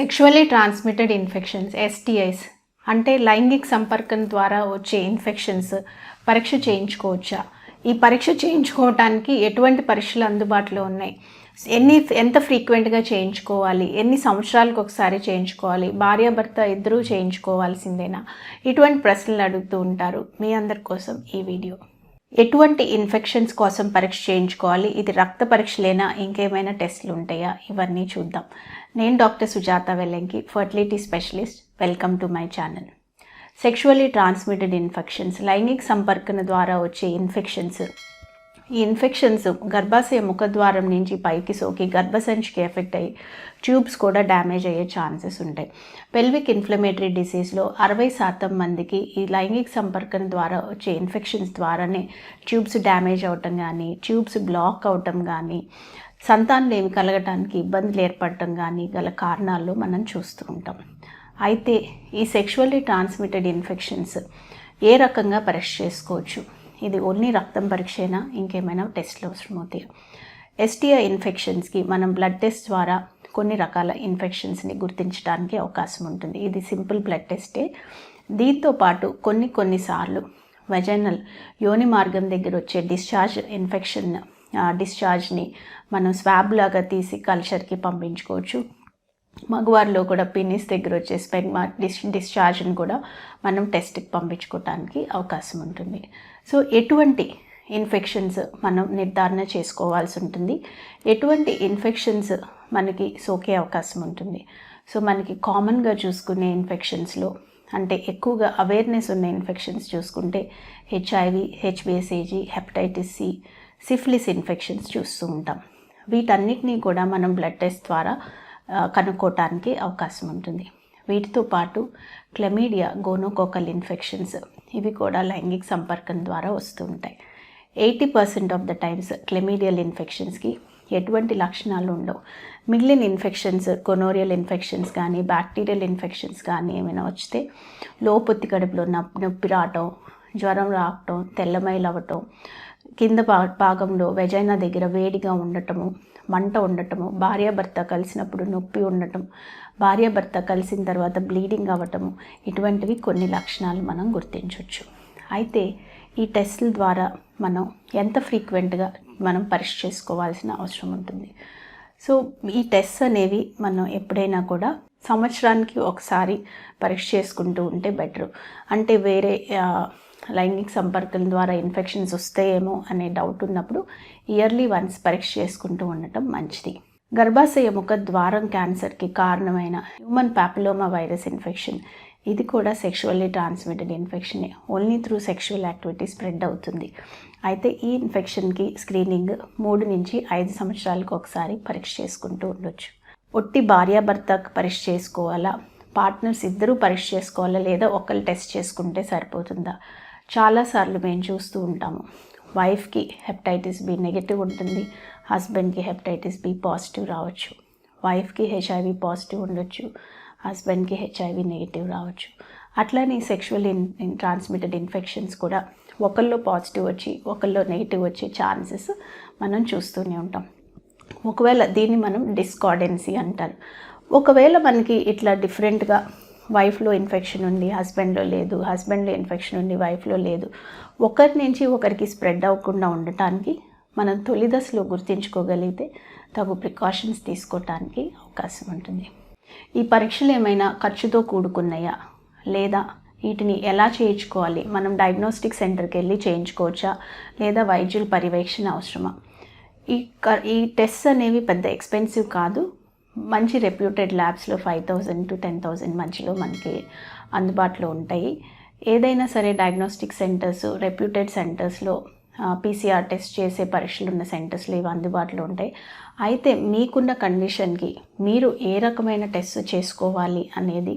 Sexually transmitted infections ఎస్టీఐస్ అంటే లైంగిక సంపర్కం ద్వారా వచ్చే ఇన్ఫెక్షన్స్ పరీక్ష చేయించుకోవచ్చా? ఈ పరీక్ష చేయించుకోవటానికి ఎటువంటి పరీక్షలు అందుబాటులో ఉన్నాయి? ఎన్ని ఎంత ఫ్రీక్వెంట్గా చేయించుకోవాలి? ఎన్ని సంవత్సరాలకు ఒకసారి చేయించుకోవాలి? భార్యాభర్త ఇద్దరూ చేయించుకోవాల్సిందేనా? ఇటువంటి ప్రశ్నలు అడుగుతూ ఉంటారు మీ అందరి కోసం ఈ వీడియో. ఎటువంటి ఇన్ఫెక్షన్స్ కోసం పరీక్ష చేయించుకోవాలి? ఇది రక్త పరీక్షలేనా? ఇంకేమైనా టెస్ట్లు ఉంటాయా? ఇవన్నీ చూద్దాం. నేను doctor Sujatha Vellanki fertility specialist. Welcome to my channel. Sexually transmitted infections లైంగిక సంపర్కం ద్వారా వచ్చే ఇన్ఫెక్షన్స్ ఈ ఇన్ఫెక్షన్స్ గర్భాశయ ముఖద్వారం నుంచి పైకి సోకి గర్భసంచికి ఎఫెక్ట్ అయ్యి ట్యూబ్స్ కూడా డ్యామేజ్ అయ్యే ఛాన్సెస్ ఉంటాయి. పెల్విక్ ఇన్ఫ్లమేటరీ డిసీజ్లో అరవై శాతం మందికి ఈ లైంగిక సంపర్కం ద్వారా వచ్చే ఇన్ఫెక్షన్స్ ద్వారానే ట్యూబ్స్ డ్యామేజ్ అవటం కానీ ట్యూబ్స్ బ్లాక్ అవటం కానీ సంతానం ఏమి కలగటానికి ఇబ్బందులు ఏర్పడటం కానీ గల కారణాల్లో మనం చూస్తూ ఉంటాం. అయితే ఈ సెక్షువల్లీ ట్రాన్స్మిటెడ్ ఇన్ఫెక్షన్స్ ఏ రకంగా పరీక్ష చేసుకోవచ్చు? ఇది ఓన్లీ రక్తం పరీక్షేనా? ఇంకేమైనా టెస్ట్లు అవసరమవుతాయి ఎస్టీఐ ఇన్ఫెక్షన్స్కి మనం బ్లడ్ టెస్ట్ ద్వారా కొన్ని రకాల ఇన్ఫెక్షన్స్ని గుర్తించడానికి అవకాశం ఉంటుంది. ఇది సింపుల్ బ్లడ్ టెస్టే దీంతో పాటు కొన్ని కొన్నిసార్లు వెజనల్ యోని మార్గం దగ్గర వచ్చే డిశ్చార్జ్ ఇన్ఫెక్షన్ డిశ్చార్జ్ని మనం స్వాబ్ లాగా తీసి కల్చర్కి పంపించుకోవచ్చు. మగవారిలో కూడా పినిస్ దగ్గర వచ్చే స్పెగ్మా డిస్ డిశ్చార్జ్ని కూడా మనం టెస్ట్కి పంపించుకోవడానికి అవకాశం ఉంటుంది. సో ఎటువంటి ఇన్ఫెక్షన్స్ మనం నిర్ధారణ చేసుకోవాల్సి ఉంటుంది. ఎటువంటి ఇన్ఫెక్షన్స్ మనకి సోకే అవకాశం ఉంటుంది. సో మనకి కామన్గా చూసుకునే ఇన్ఫెక్షన్స్లో అంటే ఎక్కువగా అవేర్నెస్ ఉన్న ఇన్ఫెక్షన్స్ చూసుకుంటే హెచ్ఐవి హెచ్బిఎస్ఏజీ హెపటైటిస్ సి సిఫిలిస్ ఇన్ఫెక్షన్స్ చూస్తూ ఉంటాం. వీటన్నిటినీ కూడా మనం బ్లడ్ టెస్ట్ ద్వారా కనుక్కోవటానికి అవకాశం ఉంటుంది. వీటితో పాటు క్లమీడియా గోనోకోకల్ ఇన్ఫెక్షన్స్ ఇవి కూడా లైంగిక సంపర్కం ద్వారా వస్తూ ఉంటాయి. Eighty percent of the times chlamydial ఇన్ఫెక్షన్స్కి ఎటువంటి లక్షణాలు ఉండవు. మిగిలిన ఇన్ఫెక్షన్స్ కొనోరియల్ ఇన్ఫెక్షన్స్ కానీ బ్యాక్టీరియల్ ఇన్ఫెక్షన్స్ కానీ ఏమైనా వస్తే లోపొత్తి కడుపులో నొప్పి రావటం జ్వరం రావటం తెల్లమైలు అవ్వటం కింద భాగంలో వెజైనా దగ్గర వేడిగా ఉండటము మంట ఉండటము భార్యాభర్త కలిసినప్పుడు నొప్పి ఉండటం భార్యాభర్త కలిసిన తర్వాత బ్లీడింగ్ అవ్వటము ఇటువంటివి కొన్ని లక్షణాలు మనం గుర్తించవచ్చు అయితే ఈ టెస్ట్ల ద్వారా మనం ఎంత ఫ్రీక్వెంట్గా మనం పరీక్ష చేసుకోవాల్సిన అవసరం ఉంటుంది? సో ఈ టెస్ట్ అనేవి మనం ఎప్పుడైనా కూడా సంవత్సరానికి ఒకసారి పరీక్ష చేసుకుంటూ ఉంటే బెటర్ అంటే వేరే లైంగిక సంపర్కం ద్వారా ఇన్ఫెక్షన్స్ వస్తాయేమో అనే డౌట్ ఉన్నప్పుడు ఇయర్లీ వన్స్ పరీక్ష చేసుకుంటూ ఉండటం మంచిది. గర్భాశయ ముఖ ద్వారం క్యాన్సర్కి కారణమైన హ్యూమన్ పాపిలోమా వైరస్ ఇన్ఫెక్షన్. ఇది కూడా sexually transmitted ఇన్ఫెక్షనే. Only through sexual activity spread అవుతుంది. అయితే ఈ ఇన్ఫెక్షన్కి స్క్రీనింగ్ మూడు నుంచి ఐదు సంవత్సరాలకు ఒకసారి పరీక్ష చేసుకుంటూ ఉండొచ్చు. ఒట్టి భార్యాభర్త పరీక్ష చేసుకోవాలా? పార్ట్నర్స్ ఇద్దరూ పరీక్ష చేసుకోవాలా? లేదా ఒకళ్ళు టెస్ట్ చేసుకుంటే సరిపోతుందా? చాలాసార్లు మేము చూస్తూ ఉంటాము. వైఫ్కి హెపటైటిస్ బి నెగిటివ్ ఉంటుంది. హస్బెండ్కి హెపటైటిస్ బి పాజిటివ్ రావచ్చు. వైఫ్కి హెచ్ఐవి పాజిటివ్ ఉండొచ్చు. హస్బెండ్కి హెచ్ఐవి నెగిటివ్ రావచ్చు. అట్లానే sexual in in transmitted infections కూడా ఒకళ్ళు పాజిటివ్ వచ్చి ఒకళ్ళు నెగిటివ్ వచ్చే ఛాన్సెస్ మనం చూస్తూనే ఉంటాం. ఒకవేళ దీన్ని మనం డిస్కార్డెన్సీ అంటారు. ఒకవేళ మనకి ఇట్లా డిఫరెంట్గా వైఫ్లో ఇన్ఫెక్షన్ ఉంది హస్బెండ్లో లేదు హస్బెండ్లో ఇన్ఫెక్షన్ ఉంది వైఫ్లో లేదు. ఒకరి నుంచి ఒకరికి స్ప్రెడ్ అవ్వకుండా ఉండటానికి మనం తొలి దశలో గుర్తించుకోగలిగితే తగు ప్రికాషన్స్ తీసుకోవటానికి అవకాశం ఉంటుంది. ఈ పరీక్షలు ఏమైనా ఖర్చుతో కూడుకున్నాయా? లేదా వీటిని ఎలా చేయించుకోవాలి? మనం డయాగ్నోస్టిక్ సెంటర్కి వెళ్ళి చేయించుకోవచ్చా? లేదా వైద్యుల పర్యవేక్షణ అవసరమా? ఈ ఈ టెస్ట్ అనేవి పెద్ద ఎక్స్పెన్సివ్ కాదు మంచి reputed ల్యాబ్స్లో five thousand to ten thousand మధ్యలో మనకి అందుబాటులో ఉంటాయి. ఏదైనా సరే డయాగ్నోస్టిక్ సెంటర్స్ రెప్యూటెడ్ సెంటర్స్లో పీసీఆర్ టెస్ట్ చేసే పరీక్షలు ఉన్న సెంటర్స్లో ఇవి అందుబాటులో ఉంటాయి. అయితే మీకున్న కండిషన్కి మీరు ఏ రకమైన టెస్ట్ చేసుకోవాలి అనేది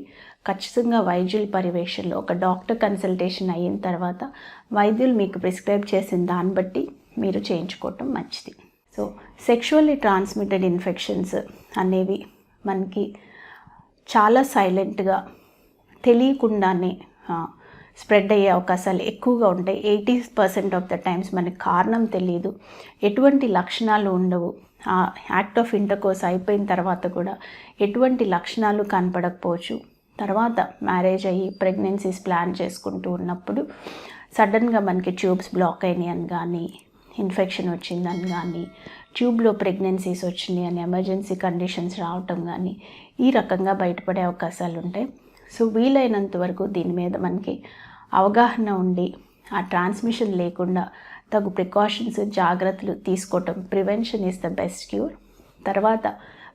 ఖచ్చితంగా వైద్యుల పర్యవేక్షణలో ఒక డాక్టర్ కన్సల్టేషన్ అయిన తర్వాత వైద్యులు మీకు ప్రిస్క్రైబ్ చేసిన దాన్ని బట్టి మీరు చేయించుకోవటం మంచిది. సో సెక్షువల్లీ ట్రాన్స్మిటెడ్ ఇన్ఫెక్షన్స్ అనేవి మనకి చాలా సైలెంట్గా తెలియకుండానే స్ప్రెడ్ అయ్యే అవకాశాలు ఎక్కువగా ఉంటాయి. Eighty percent of the times మనకి కారణం తెలియదు. ఎటువంటి లక్షణాలు ఉండవు. ఆ యాక్ట్ ఆఫ్ ఇంటర్కోర్స్ అయిపోయిన తర్వాత కూడా ఎటువంటి లక్షణాలు కనపడకపోవచ్చు. తర్వాత మ్యారేజ్ అయ్యి ప్రెగ్నెన్సీస్ ప్లాన్ చేసుకుంటూ ఉన్నప్పుడు సడన్గా మనకి ట్యూబ్స్ బ్లాక్ అయినాయని కానీ ఇన్ఫెక్షన్ వచ్చిందని కానీ ట్యూబ్లో ప్రెగ్నెన్సీస్ వచ్చినాయి అని ఎమర్జెన్సీ కండిషన్స్ రావటం కానీ ఈ రకంగా బయటపడే అవకాశాలు ఉంటాయి. సో వీలైనంత వరకు దీని మీద మనకి అవగాహన ఉండి ఆ ట్రాన్స్మిషన్ లేకుండా తగు ప్రికాషన్స్ జాగ్రత్తలు తీసుకోవటం prevention is the best cure. తర్వాత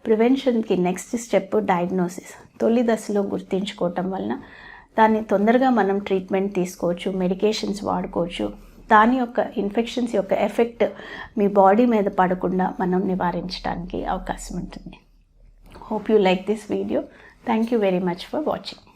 ప్రివెన్షన్కి నెక్స్ట్ స్టెప్ డయాగ్నోసిస్. తొలి దశలో గుర్తించుకోవటం వలన దాన్ని తొందరగా మనం ట్రీట్మెంట్ తీసుకోవచ్చు మెడికేషన్స్ వాడుకోవచ్చు. దాని యొక్క ఇన్ఫెక్షన్స్ యొక్క ఎఫెక్ట్ మీ బాడీ మీద పడకుండా మనం నివారించడానికి అవకాశం ఉంటుంది. Hope you like this video thank you very much for watching